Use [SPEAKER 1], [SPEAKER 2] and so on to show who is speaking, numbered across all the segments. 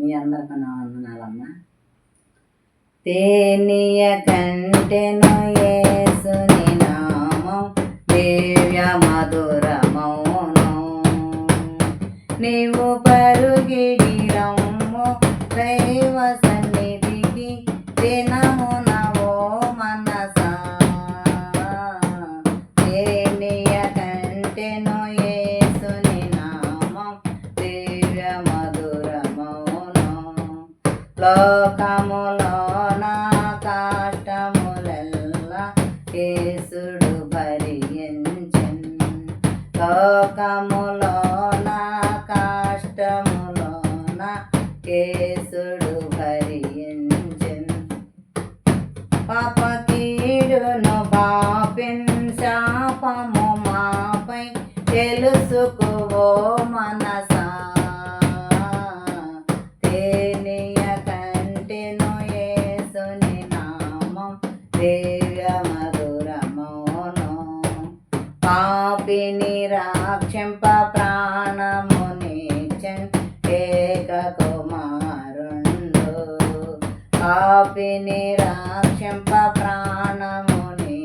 [SPEAKER 1] మీ అందరికీ నా వందనాలమ్మా. తేనియ కంటెను ఏసుని నామం దివ్య మధురమౌను. నీవు పరుగిడి రమ్ము దైవ లోకములోన కాష్టములెల్లా కేసుడు భరించన్. లోకములోన కాష్టములోన కేసుడు భరించన్. పాప కీడును పాపిన్ శాపము మాపై తెలుసుకో మనసు దివ్య మధురమౌను పాపిని రాక్షింప ప్రాణముని ఏక కుమారుండు పాపిని రాక్షింప ప్రాణముని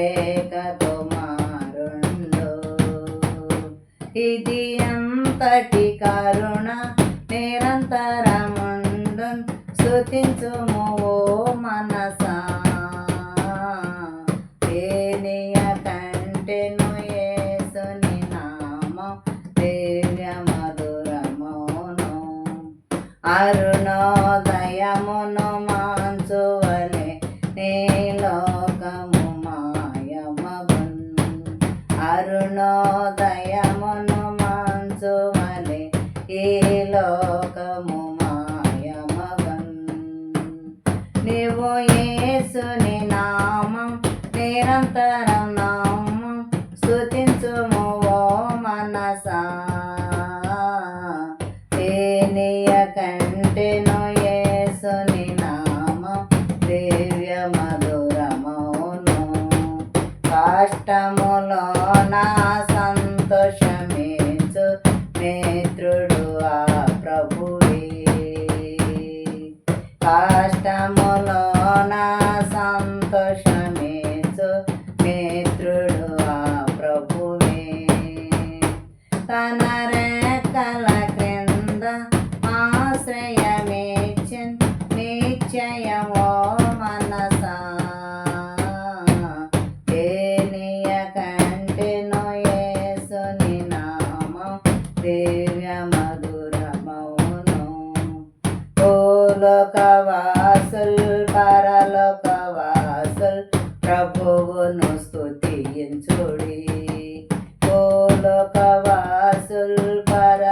[SPEAKER 1] ఏక కుమారుండు ఇది అంతటి కరుణ నిరంతరముండు స్తుతించుము అరుణోదయమును మాంచువలే నీ లోకము మాయమగున్. అరుణోదయమును మాంచువలే ఈ లోకము మాయమగున్. నీవు ఏసుని నామం నిరంతరం నామం స్తుతించుము ఓ మనసా. యేసుని నామం దివ్య మధురమౌను. కాష్టములో నా సంతోషమేచు మిత్రుడు ఆ ప్రభువే. కాష్టములో నా సంతోషమేచు మిత్రుడు ఆ ప్రభువే. తన రెక్కల క్రింద ఆశ్రయ భూలోకవాసుల్ పరలోకవాసుల్ ప్రభువును స్తుతించుడి. భూలోకవాసుల్ పర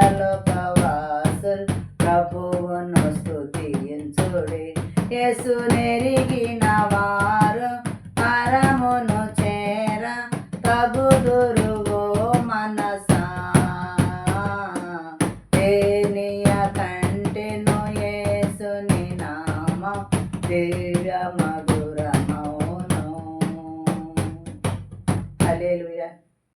[SPEAKER 1] శ్రీర మధుర మౌనం అలే